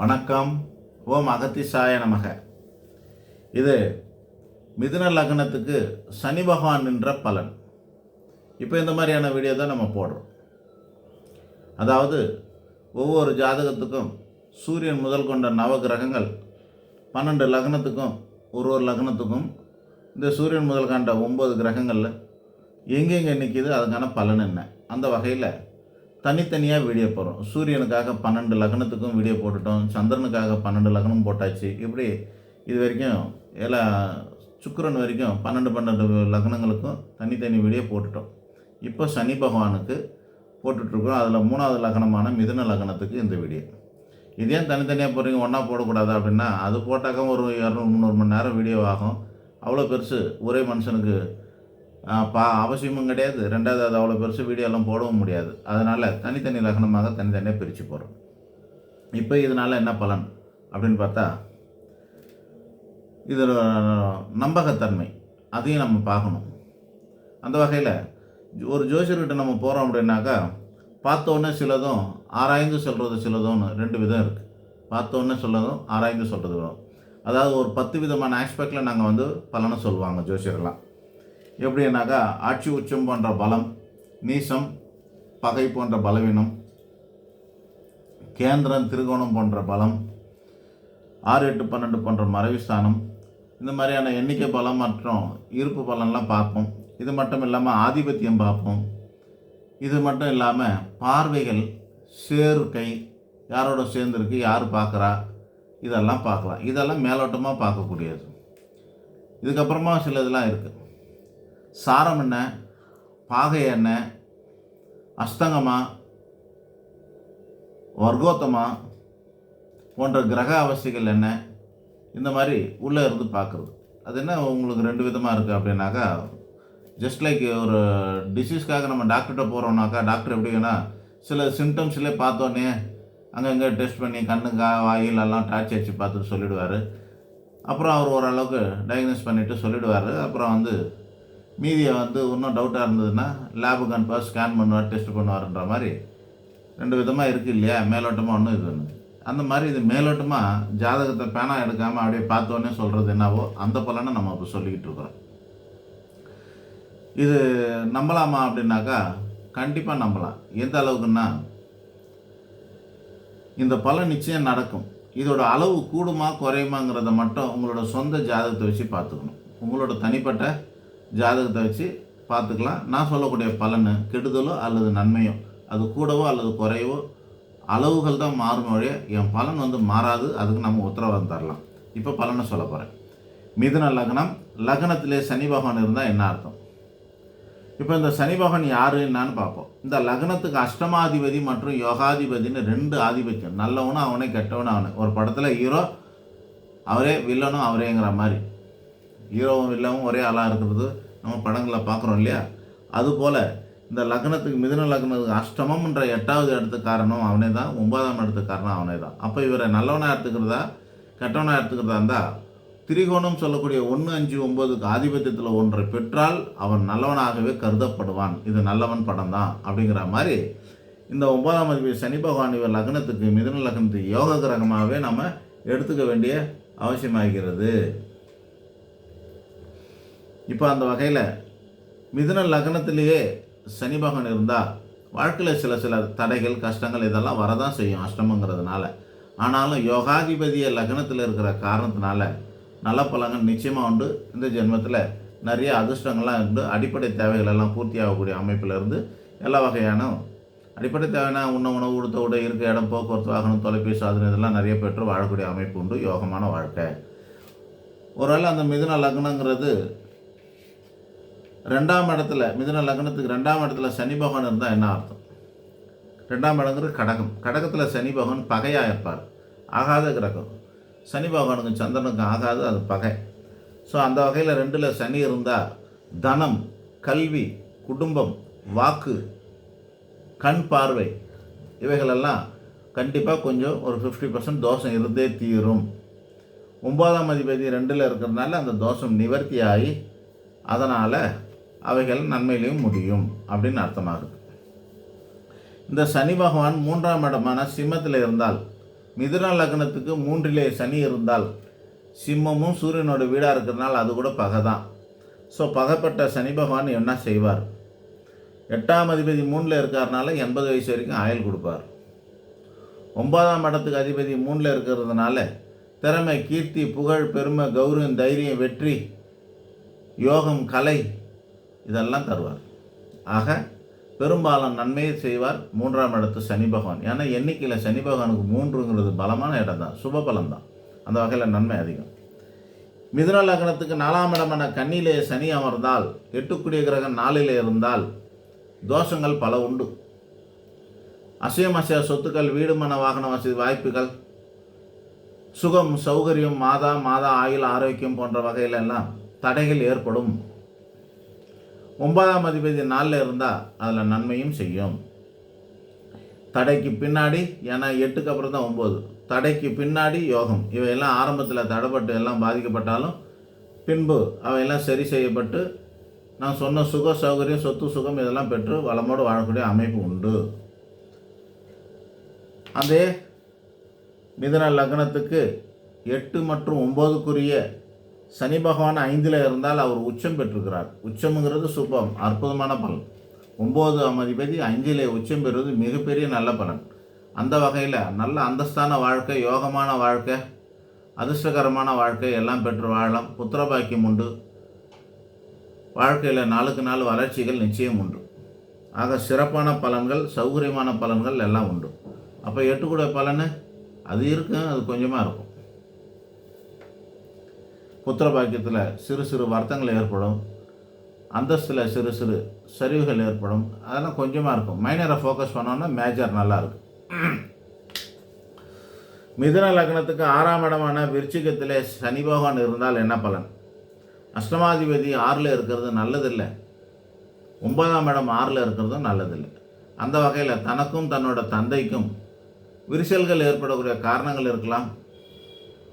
வணக்கம். ஓம் அகத்திசாய நமக. இது மிதுன லக்னத்துக்கு சனி பகவான் நின்ற பலன். இப்போ இந்த மாதிரியான வீடியோ தான் நம்ம போடுறோம். அதாவது ஒவ்வொரு ஜாதகத்துக்கும் சூரியன் முதல் கொண்ட நவ கிரகங்கள் பன்னெண்டு லக்னத்துக்கும் ஒரு ஒரு லக்னத்துக்கும் இந்த சூரியன் முதல் கண்ட ஒம்பது கிரகங்களில் எங்கெங்கே நிற்கிது அதுக்கான பலன் என்ன? அந்த வகையில் தனித்தனியாக வீடியோ போடுறோம். சூரியனுக்காக பன்னெண்டு லக்னத்துக்கும் வீடியோ போட்டுட்டோம். சந்திரனுக்காக பன்னெண்டு லக்னம் போட்டாச்சு. இப்படி இது வரைக்கும் எல்லா சுக்கிரன் வரைக்கும் பன்னெண்டு பன்னெண்டு லக்னங்களுக்கும் தனித்தனி வீடியோ போட்டுட்டோம். இப்போ சனி பகவானுக்கு போட்டுட்ருக்கோம் அதில் மூணாவது லக்னமான மிதுன லக்னத்துக்கு இந்த வீடியோ இதே ஏன் தனித்தனியாக போடுறீங்க? ஒன்றா போடக்கூடாது அப்படின்னா அது போட்டாக்க ஒரு இரநூறு முந்நூறு மணி நேரம் வீடியோ ஆகும். அவ்வளோ பெருசு ஒரே மனுஷனுக்கு பா அவசியமும் கிடையாது. ரெண்டாவது அது அவ்வளோ பெருசு வீடியோலாம் போடவும் முடியாது. அதனால் தனித்தனி லக்னமாக தனித்தனியாக பிரித்து போடுறோம். இப்போ இதனால் என்ன பலன்? அப்படின்னு பார்த்தா இதில் நம்பகத்தன்மை. அதையும் நம்ம பார்க்கணும். அந்த வகையில் ஒரு ஜோசியர்கிட்ட நம்ம போகிறோம் அப்படின்னாக்கா பார்த்தோன்னே சிலதும் ஆராய்ந்து சொல்கிறது சிலதும்னு ரெண்டு விதம் இருக்குது பார்த்தோன்னே சொல்லதும் ஆராய்ந்து சொல்கிறது வரும் அதாவது ஒரு பத்து விதமான ஆஸ்பெக்டில் நாங்கள் வந்து பலனை சொல்லுவாங்க ஜோசியர்லாம் எப்படின்னாக்கா ஆட்சி உச்சம் போன்ற பலம் நீசம் பகை போன்ற பலவீனம் கேந்திரம் திருகோணம் போன்ற பலம் ஆறு எட்டு பன்னெண்டு போன்ற மறைவுஸ்தானம் இந்த மாதிரியான எண்ணிக்கை பலம் மற்றும் இருப்பு பலன்லாம் பார்ப்போம். இது மட்டும் இல்லாமல் ஆதிபத்தியம் பார்ப்போம். இது மட்டும் இல்லாமல் பார்வைகள் சேர்க்கை யாரோட சேர்ந்துருக்கு யார் பார்க்குறா இதெல்லாம் பார்க்கலாம். இதெல்லாம் மேலோட்டமாக பார்க்கக்கூடியது. இதுக்கப்புறமா சில இதெல்லாம் இருக்குது சாரம் என்ன பாகை என்ன அஸ்தங்கமா வர்க்கோத்தமா போன்ற கிரக அவசிகள் என்ன இந்த மாதிரி உள்ளே இருந்து பார்க்குறது. அது என்ன உங்களுக்கு ரெண்டு விதமாக இருக்குது அப்படின்னாக்கா ஜஸ்ட் லைக் ஒரு டிசீஸ்க்காக நம்ம டாக்டர்கிட்ட போகிறோம்னாக்கா டாக்டர் எப்படின்னா சில சிம்டம்ஸ்லேயே பார்த்தோன்னே அங்கங்கே டெஸ்ட் பண்ணி கண்ணுக்கா வாயிலெல்லாம் டார்ச் அடிச்சு பார்த்துட்டு சொல்லிவிடுவார் அப்புறம் அவர் ஓரளவுக்கு டயக்னோஸ் பண்ணிவிட்டு சொல்லிவிடுவார் அப்புறம் வந்து மீதியை வந்து இன்னும் டவுட்டாக இருந்ததுன்னா லேபுக்கு அனுப்பா ஸ்கேன் பண்ணுவார் டெஸ்ட் பண்ணுவார்ன்ற மாதிரி ரெண்டு விதமாக இருக்குது இல்லையா? மேலோட்டமாக ஒன்று இது ஒன்று அந்த மாதிரி இது மேலோட்டமாக ஜாதகத்தை பேனா எடுக்காமல் அப்படியே பார்த்தோன்னே சொல்கிறது என்னவோ அந்த பலனை நம்ம இப்போ சொல்லிக்கிட்டு இருக்கிறோம். இது நம்பலாமா அப்படின்னாக்கா கண்டிப்பாக நம்பலாம். எந்த அளவுக்குன்னா இந்த பலன் நிச்சயம் நடக்கும். இதோட அளவு கூடுமா குறையுமாங்கிறத மட்டும் உங்களோட சொந்த ஜாதகத்தை வச்சு பார்த்துக்கணும். உங்களோட தனிப்பட்ட ஜாதகத்தை வச்சு பார்த்துக்கலாம். நான் சொல்லக்கூடிய பலன் கெடுதலோ அல்லது நன்மையோ அது கூடவோ அல்லது குறையவோ அளவுகள் தான் மாறும் வழிய என் பலன் வந்து மாறாது. அதுக்கு நம்ம உத்தரவாதம் தரலாம். இப்போ பலனை சொல்ல போகிறேன் மிதுன லக்னம் லக்னத்திலே சனி பகவான் இருந்தால் என்ன அர்த்தம்? இப்போ இந்த சனி பகவான் யார் என்னான்னு பார்ப்போம். இந்த லக்னத்துக்கு அஷ்டமாதிபதி மற்றும் யோகாதிபதினு ரெண்டு ஆதிபத்தியம். நல்லவனும் அவனே கெட்டவனும் அவனே. ஒரு படத்தில் ஹீரோ அவரே வில்லனும் அவரேங்கிற மாதிரி. ஹீரோவும் இல்லாமல் ஒரே ஆளாக இருக்கிறது நம்ம படங்களில் பார்க்குறோம் இல்லையா? அதுபோல் இந்த லக்னத்துக்கு மிதுன லக்னத்துக்கு அஷ்டமம்ன்ற எட்டாவது இடத்துக்கு காரணம் அவனே தான் ஒன்பதாம் இடத்துக்கு காரணம் அவனே தான். அப்போ இவரை நல்லவனாக எடுத்துக்கிறதா கெட்டவனாக எடுத்துக்கிறதா இருந்தால் திரிகோணம் சொல்லக்கூடிய ஒன்று அஞ்சு ஒம்பதுக்கு ஆதிபத்தியத்தில் ஒன்றை பெற்றால் அவன் நல்லவனாகவே கருதப்படுவான். இது நல்லவன் படம் தான் அப்படிங்கிற மாதிரி இந்த ஒன்பதாம் அதிபதி சனி பகவான் இவர் லக்னத்துக்கு மிதன லக்னத்துக்கு யோக கிரகமாகவே நம்ம எடுத்துக்க வேண்டிய அவசியமாகிறது. இப்போ அந்த வகையில் மிதுன லக்னத்திலேயே சனி பகவான் இருந்தால் வாழ்க்கையில் சில சில தடைகள் கஷ்டங்கள் இதெல்லாம் வரதான் செய்யும் அஷ்டமங்கிறதுனால. ஆனாலும் யோகாதிபதிய லக்னத்தில் இருக்கிற காரணத்தினால நல்ல பலங்கள் நிச்சயமாக உண்டு. இந்த ஜென்மத்தில் நிறைய அதிர்ஷ்டங்கள்லாம் உண்டு அடிப்படை தேவைகள் எல்லாம் பூர்த்தி ஆகக்கூடிய அமைப்பில் இருந்து எல்லா வகையான அடிப்படை தேவையான உண்ண உணவு உடுத்த உடை இருக்க இடம் போக்குவரத்து வாகனம் தொலைபேசி சாதனம் இதெல்லாம் நிறைய பெற்று வாழக்கூடிய அமைப்பு உண்டு. யோகமான வாழ்க்கை. ஒருவேளை அந்த மிதுன லக்னங்கிறது ரெண்டாம் இடத்துல மிதுன லக்னத்துக்கு ரெண்டாம் இடத்துல சனி பகவான் இருந்தால் என்ன அர்த்தம்? ரெண்டாம் இடங்கிறது கடகம். கடகத்தில் சனி பகவான் பகையாக இருப்பார். ஆகாத கிரகம். சனி பகவானுக்கும் சந்திரனுக்கும் ஆகாது அது பகை. ஸோ அந்த வகையில் ரெண்டில் சனி இருந்தால் தனம் கல்வி குடும்பம் வாக்கு கண் பார்வை இவைகளெல்லாம் கண்டிப்பாக கொஞ்சம் ஒரு ஃபிஃப்டி பர்சன்ட் தோஷம் இருந்தே தீரும். ஒன்பதாம் அதிபதி ரெண்டில் இருக்கிறதுனால அந்த தோஷம் நிவர்த்தி ஆகி அதனால் அவைகள் நன்மையிலையும் முடியும் அப்படின்னு அர்த்தமாகுது. இந்த சனி பகவான் மூன்றாம் இடமான சிம்மத்தில் இருந்தால் மிதுன லக்னத்துக்கு மூன்றிலே சனி இருந்தால் சிம்மமும் சூரியனோட வீடாக இருக்கிறதுனால அது கூட பகை தான் ஸோ பகைப்பட்ட சனி பகவான் என்ன செய்வார்? எட்டாம் அதிபதி மூணில் இருக்காருனால எண்பது வயசு வரைக்கும் ஆயுள் கொடுப்பார். ஒன்பதாம் இடத்துக்கு அதிபதி மூணில் இருக்கிறதுனால திறமை கீர்த்தி புகழ் பெருமை கௌரவம் தைரியம் வெற்றி யோகம் கலை இதெல்லாம் தருவார். ஆக பெரும்பாலும் நன்மையை செய்வார் மூன்றாம் இடத்து சனி பகவான். ஏன்னா எண்ணிக்கையில் சனி பகவானுக்கு மூன்றுங்கிறது பலமான இடம் தான் சுப பலம் தான் அந்த வகையில் நன்மை அதிகம். மிதுன லக்னத்துக்கு நாலாம் இடமான கண்ணிலே சனி அமர்ந்தால் எட்டுக்குடிய கிரகம் நாளிலே இருந்தால் தோஷங்கள் பல உண்டு. அசையம் அசைய சொத்துக்கள் வீடு மன வாகன வசதி வாய்ப்புகள் சுகம் சௌகரியம் மாதா மாதா ஆயுள் ஆரோக்கியம் போன்ற வகையிலெல்லாம் தடைகள் ஏற்படும். ஒன்பதாம் அதிபதி நாளில் இருந்தால் அதில் நன்மையும் செய்யும். தடைக்கு பின்னாடி ஏன்னா எட்டுக்கு அப்புறம் தான் ஒம்பது தடைக்கு பின்னாடி யோகம். இவையெல்லாம் ஆரம்பத்தில் தடைப்பட்டு எல்லாம் பாதிக்கப்பட்டாலும் பின்பு அவையெல்லாம் சரி செய்யப்பட்டு நான் சொன்ன சுக சௌகரியம் சொத்து சுகம் இதெல்லாம் பெற்று வளமோடு வாழக்கூடிய அமைப்பு உண்டு. அதே மிதன லக்னத்துக்கு எட்டு மற்றும் ஒம்போதுக்குரிய சனி பகவான் ஐந்தில் இருந்தால் அவர் உச்சம் பெற்றிருக்கிறார். உச்சம்ங்கிறது சுபம் அற்புதமான பலன். ஒம்பது அமதிபதி அஞ்சிலே உச்சம் பெறுவது மிகப்பெரிய நல்ல பலன். அந்த வகையில் நல்ல அந்தஸ்தான வாழ்க்கை யோகமான வாழ்க்கை அதிர்ஷ்டகரமான வாழ்க்கை எல்லாம் பெற்று வாழலாம். புத்திர பாக்கியம் உண்டு. வாழ்க்கையில் நாளுக்கு நாள் வளர்ச்சிகள் நிச்சயம் உண்டு. ஆக சிறப்பான பலன்கள் சௌகரியமான பலன்கள் எல்லாம் உண்டு. அப்போ எட்டுக்கூட பலன்? அது இருக்கும் அது கொஞ்சமாக இருக்கும். புத்திர பாக்கியத்தில் சிறு சிறு வருத்தங்கள் ஏற்படும். அந்தஸ்தில் சிறு சிறு சரிவுகள் ஏற்படும். அதெல்லாம் கொஞ்சமாக இருக்கும். மைனரை ஃபோக்கஸ் பண்ணோன்னா மேஜர் நல்லாயிருக்கும் மிதுன லக்னத்துக்கு ஆறாம் இடமான விருச்சிகத்தில் சனி பகவான் இருந்தால் என்ன பலன்? அஷ்டமாதிபதி ஆறில் இருக்கிறது நல்லதில்லை. ஒன்பதாம் இடம் ஆறில் இருக்கிறதும் நல்லதில்லை. அந்த வகையில் தனக்கும் தன்னோட தந்தைக்கும் விரிசல்கள் ஏற்படக்கூடிய காரணங்கள் இருக்கலாம்.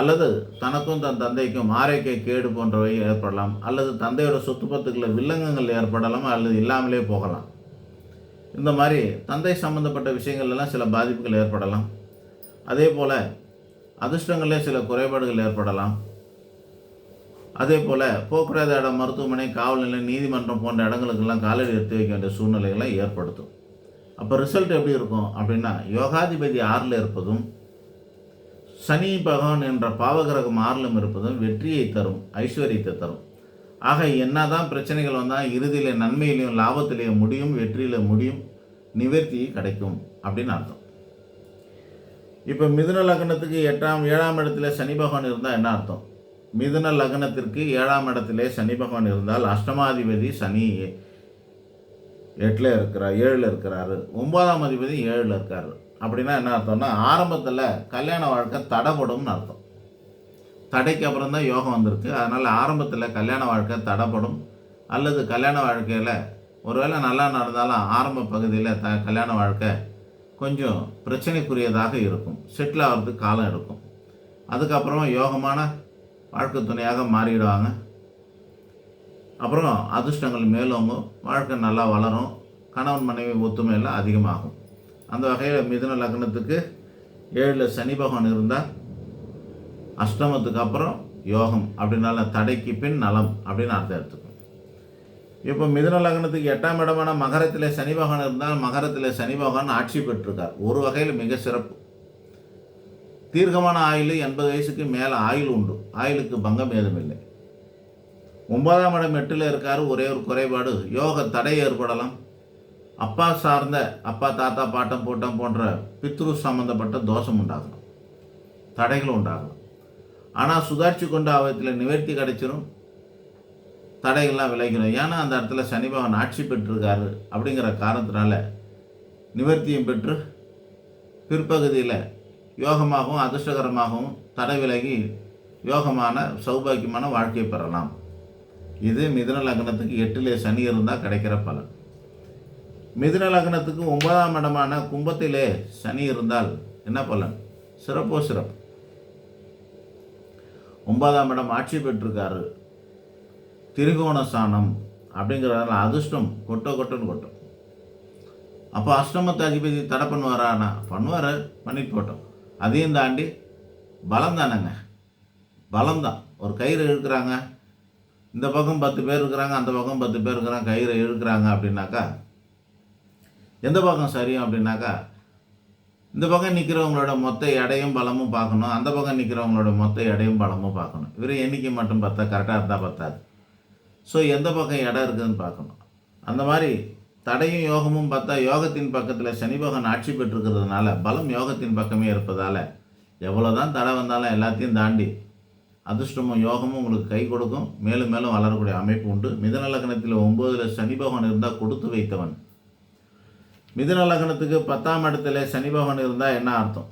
அல்லது தனக்கும் தன் தந்தைக்கும் ஆரோக்கிய கேடு போன்றவை ஏற்படலாம் அல்லது தந்தையோட சொத்து பத்துக்களில் வில்லங்கங்கள் ஏற்படலாம் அல்லது இல்லாமலே போகலாம். இந்த மாதிரி தந்தை சம்பந்தப்பட்ட விஷயங்கள்லாம் சில பாதிப்புகள் ஏற்படலாம். அதே போல் அதிர்ஷ்டங்களே சில குறைபாடுகள் ஏற்படலாம். அதே போல் போக்குவரத்து இடம் மருத்துவமனை காவல் நிலையம் நீதிமன்றம் போன்ற இடங்களுக்கெல்லாம் காலடி எடுத்து வைக்க வேண்டிய சூழ்நிலைகளை ஏற்படுத்தும். அப்போ ரிசல்ட் எப்படி இருக்கும் அப்படின்னா யோகாதிபதி ஆறில் இருப்பதும் சனி பகவான் என்ற பாவகிரகம் ஆறிலும் இருப்பதும் வெற்றியை தரும் ஐஸ்வர்யத்தை தரும். ஆக என்னதான் பிரச்சனைகள் வந்தால் இறுதியில் நன்மையிலையும் லாபத்திலையும் முடியும் வெற்றியில் முடியும் நிவர்த்தி கிடைக்கும் அப்படின்னு அர்த்தம். இப்போ மிதுன லக்னத்துக்கு எட்டாம் ஏழாம் இடத்துல சனி பகவான் இருந்தால் என்ன அர்த்தம்? மிதுன லக்னத்திற்கு ஏழாம் இடத்திலே சனி பகவான் இருந்தால் அஷ்டமாதிபதி சனி எட்டில் இருக்கிறார் ஏழில் இருக்கிறாரு. ஒன்பதாம் அதிபதி ஏழில் இருக்கார். அப்படின்னா என்ன அர்த்தம்னா ஆரம்பத்தில் கல்யாண வாழ்க்கை தடைப்படும்னு அர்த்தம். தடைக்கு அப்புறம் தான் யோகம் வந்திருக்கு. அதனால் ஆரம்பத்தில் கல்யாண வாழ்க்கை தடைப்படும். அல்லது கல்யாண வாழ்க்கையில் ஒருவேளை நல்லா நடந்தாலும் ஆரம்ப பகுதியில் த கல்யாண வாழ்க்கை கொஞ்சம் பிரச்சனைக்குரியதாக இருக்கும். செட்டில் ஆகிறதுக்கு காலம் எடுக்கும். அதுக்கப்புறமா யோகமான வாழ்க்கை துணையாக மாறிடுவாங்க. அப்புறம் அதிர்ஷ்டங்கள் மேலோங்கும். வாழ்க்கை நல்லா வளரும். கணவன் மனைவி ஒத்துமையெல்லாம் அதிகமாகும். அந்த வகையில் மிதுன லக்னத்துக்கு ஏழில் சனி பகவான் இருந்தால் அஷ்டமத்துக்கு அப்புறம் யோகம் அப்படின்னால தடைக்கு பின் நலம் அப்படின்னு அர்த்தம் எடுத்துக்கணும். இப்போ மிதுன லக்னத்துக்கு எட்டாம் இடமான மகரத்தில் சனி பகவான் இருந்தால் மகரத்தில் சனி பகவான் ஆட்சி பெற்றிருக்கார். ஒரு வகையில் மிக சிறப்பு. தீர்க்கமான ஆயுள் எண்பது வயசுக்கு மேலே ஆயுள் உண்டு. ஆயுளுக்கு பங்கம் ஏதும் இல்லை. ஒன்பதாம் இடம் எட்டில் இருக்கார். ஒரே ஒரு குறைபாடு. யோக தடை ஏற்படலாம். அப்பா சார்ந்த அப்பா தாத்தா பாட்டம் போட்டம் போன்ற பித்ரு சம்பந்தப்பட்ட தோஷம் உண்டாகலாம் தடைகள் உண்டாகலாம் ஆனால் சுதாட்சி கொண்டு அவத்தில் நிவர்த்தி கிடைச்சிடும் தடைகள்லாம் விளைக்கணும் ஏன்னா அந்த இடத்துல சனி பகவான் ஆட்சி பெற்றிருக்காரு அப்படிங்கிற காரணத்தினால நிவர்த்தியும் பெற்று பிற்பகுதியில் யோகமாகவும் அதிர்ஷ்டகரமாகவும் தடை விலகி யோகமான சௌபாக்கியமான வாழ்க்கையை பெறலாம். இது மிதன லக்னத்துக்கு எட்டிலே சனி இருந்தால் கிடைக்கிற பலன். மிதுன லக்னத்துக்கு ஒன்பதாம் இடமான கும்பத்திலே சனி இருந்தால் என்ன பலன்? சிறப்போ சிறப்பு. ஒன்பதாம் இடம் ஆட்சி பெற்றிருக்காரு. திரிகோண ஸ்தானம் அப்படிங்கிறதுனால அதிர்ஷ்டம் கொட்டோ கொட்டோன்னு கொட்டும். அப்போ அஷ்டமத்து அதிபதி தடை பண்ணுவாரானா பண்ணுவார். பண்ணிட்டு போட்டோம். அதையும் தாண்டி பலம் தானேங்க. பலம்தான் ஒரு கயிறு இழுக்கிறாங்க. இந்த பக்கம் பத்து பேர் இருக்கிறாங்க அந்த பக்கம் பத்து பேர் இருக்கிறாங்க கயிறை இழுக்கிறாங்க அப்படின்னாக்கா எந்த பக்கம் சரியும் அப்படின்னாக்கா இந்த பக்கம் நிற்கிறவங்களோட மொத்த எடையும் பலமும் பார்க்கணும் அந்த பக்கம் நிற்கிறவங்களோட மொத்த எடையும் பலமும் பார்க்கணும். இவர் எண்ணிக்கை மட்டும் பார்த்தா கரெக்டாக இருந்தால் பார்த்தாது. ஸோ எந்த பக்கம் இடம் இருக்குதுன்னு பார்க்கணும். அந்த மாதிரி தடையும் யோகமும் பார்த்தா யோகத்தின் பக்கத்தில் சனி பகவான் ஆட்சி பெற்றுக்கிறதுனால பலம் யோகத்தின் பக்கமே இருப்பதால் எவ்வளோ தான் தடை வந்தாலும் எல்லாத்தையும் தாண்டி அதிர்ஷ்டமும் யோகமும் உங்களுக்கு கை கொடுக்கும். மேலும் மேலும் வளரக்கூடிய அமைப்பு உண்டு. மிதன லக்னத்தில் ஒம்போதில் சனி பகவான் இருந்தால் கொடுத்து வைத்தவன். மிதுன லக்னத்துக்கு பத்தாம் இடத்துல சனி பகவான் இருந்தால் என்ன அர்த்தம்?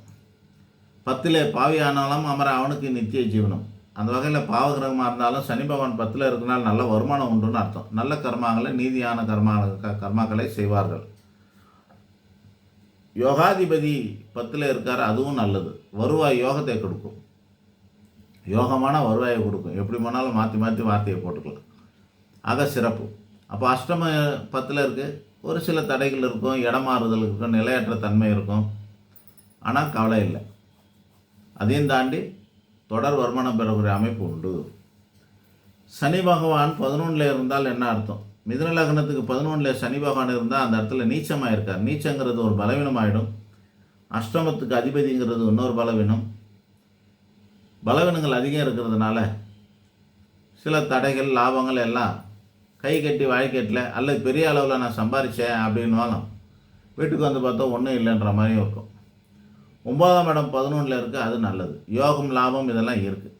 பத்தில் பாவி ஆனாலும் அமர அவனுக்கு நித்திய ஜீவனம். அந்த வகையில் பாவகிரகமாக இருந்தாலும் சனி பகவான் பத்தில் இருக்கிறனால நல்ல வருமானம் உண்டுன்னு அர்த்தம். நல்ல கர்மாக்களை நீதியான கர்மா கர்மாக்களை செய்வார்கள். யோகாதிபதி பத்தில் இருக்கார் அதுவும் நல்லது. வருவாய் யோகத்தை கொடுக்கும். யோகமான வருவாயை கொடுக்கும். எப்படி போனாலும் மாற்றி மாற்றி வார்த்தையை போட்டுக்கலாம். ஆக சிறப்பு. அப்போ அஷ்டம பத்தில் இருக்குது ஒரு சில தடைகள் இருக்கும் இடமாறுதல் இருக்கும் நிலையற்ற தன்மை இருக்கும். ஆனால் கவலை இல்லை. அதையும் தாண்டி தொடர் வருமானம் பெறக்கூடிய அமைப்பு உண்டு. சனி பகவான் பதினொன்றில் இருந்தால் என்ன அர்த்தம்? மிதுன லக்னத்துக்கு பதினொன்றில் சனி பகவான் இருந்தால் அந்த இடத்துல நீச்சமாக இருக்கார் நீச்சங்கிறது ஒரு பலவீனமாயிடும். அஷ்டமத்துக்கு அதிபதிங்கிறது இன்னொரு பலவீனம். பலவீனங்கள் அதிகம் இருக்கிறதுனால சில தடைகள் லாபங்கள் எல்லாம் கை கட்டி வாழ்க்கட்டில் அல்லது பெரிய அளவில் நான் சம்பாரித்தேன் அப்படின்னாலும் வீட்டுக்கு வந்து பார்த்தா ஒன்றும் இல்லைன்ற மாதிரியும் இருக்கும். ஒம்பதாம் இடம் பதினொன்றில் இருக்குது அது நல்லது. யோகம் லாபம் இதெல்லாம் இருக்குது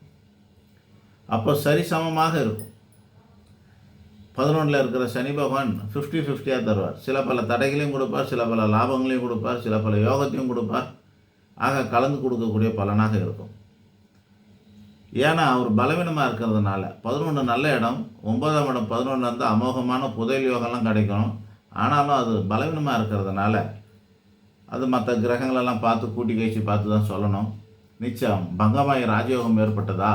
அப்போ சரிசமமாக இருக்கும். பதினொன்றில் இருக்கிற சனி பகவான் ஃபிஃப்டி ஃபிஃப்டியாக தருவார். சில பல தடைகளையும் கொடுப்பார் சில பல லாபங்களையும் கொடுப்பார் சில பல யோகத்தையும் கொடுப்பார். ஆக கலந்து கொடுக்கக்கூடிய பலனாக இருக்கும். ஏன்னா அவர் பலவீனமாக இருக்கிறதுனால. பதினொன்று நல்ல இடம் ஒன்பதாம் இடம் பதினொன்று வந்து அமோகமான புதையல் யோகம்லாம் கிடைக்கும் ஆனாலும் அது பலவீனமாக இருக்கிறதுனால அது மற்ற கிரகங்களெல்லாம் பார்த்து கூட்டி கழிச்சு பார்த்து தான் சொல்லணும். நிச்சயம் பங்கமாய் ராஜயோகம் ஏற்பட்டதா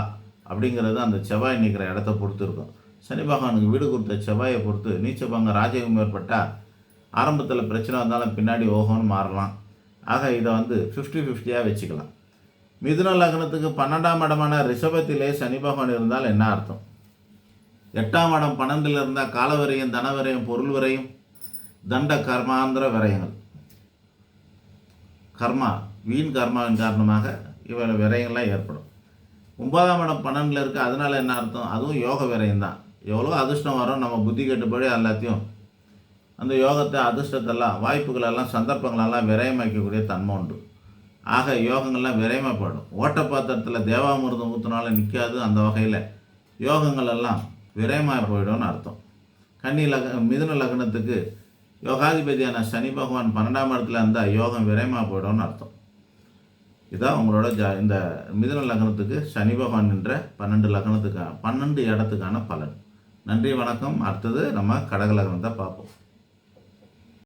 அப்படிங்கிறது அந்த செவ்வாய் நிற்கிற இடத்த பொறுத்து இருக்கும் சனி பகவானுக்கு வீடு கொடுத்த செவ்வாயை பொறுத்து நீச்ச பங்க ராஜயோகம் ஏற்பட்டால் ஆரம்பத்தில் பிரச்சனை வந்தாலும் பின்னாடி ஓகோன்னு மாறலாம். ஆக இதை வந்து ஃபிஃப்டி ஃபிஃப்டியாக வச்சுக்கலாம். மிதுன லக்னத்துக்கு பன்னெண்டாம் இடமான ரிஷபத்திலே சனி பகவான் இருந்தால் என்ன அர்த்தம்? எட்டாம் இடம் பன்னெண்டில் இருந்தால் காலவரையும் தனவரையும் பொருள் வரையும் தண்ட கர்மாந்திர விரயங்கள். கர்மா வீண் கர்மாவின் காரணமாக இவ்வளவு விரயங்கள்லாம் ஏற்படும். ஒன்பதாம் இடம் பன்னெண்டில் இருக்குது அதனால் என்ன அர்த்தம்? அதுவும் யோக விரயம் தான் எவ்வளோ அதிர்ஷ்டம் வரும் நம்ம புத்தி கட்டுப்படி எல்லாத்தையும். அந்த யோகத்தை அதிர்ஷ்டத்தெல்லாம் வாய்ப்புகளெல்லாம் சந்தர்ப்பங்களெல்லாம் விரயமாக்கக்கூடிய தன்மை உண்டு. ஆக யோகங்கள்லாம் விரயமாப்படும் ஓட்டப்பாத்திரத்தில் தேவாமிர்தம் ஊற்றினாலும் நிற்காது அந்த வகையில். யோகங்கள் எல்லாம் விரயமாக போயிடும்னு அர்த்தம். கன்னி லக மிதுன லக்னத்துக்கு யோகாதிபதியான சனி பகவான் பன்னெண்டாம் இடத்துல இருந்தால் யோகம் விரயமாக போயிடும்னு அர்த்தம். இதான் உங்களோட ஜா இந்த மிதுன லக்னத்துக்கு சனி பகவான் என்ற பன்னெண்டு லக்னத்துக்கான பன்னெண்டு இடத்துக்கான பலன். நன்றி வணக்கம். அடுத்தது நம்ம கடக லக்னத்தை பார்ப்போம்.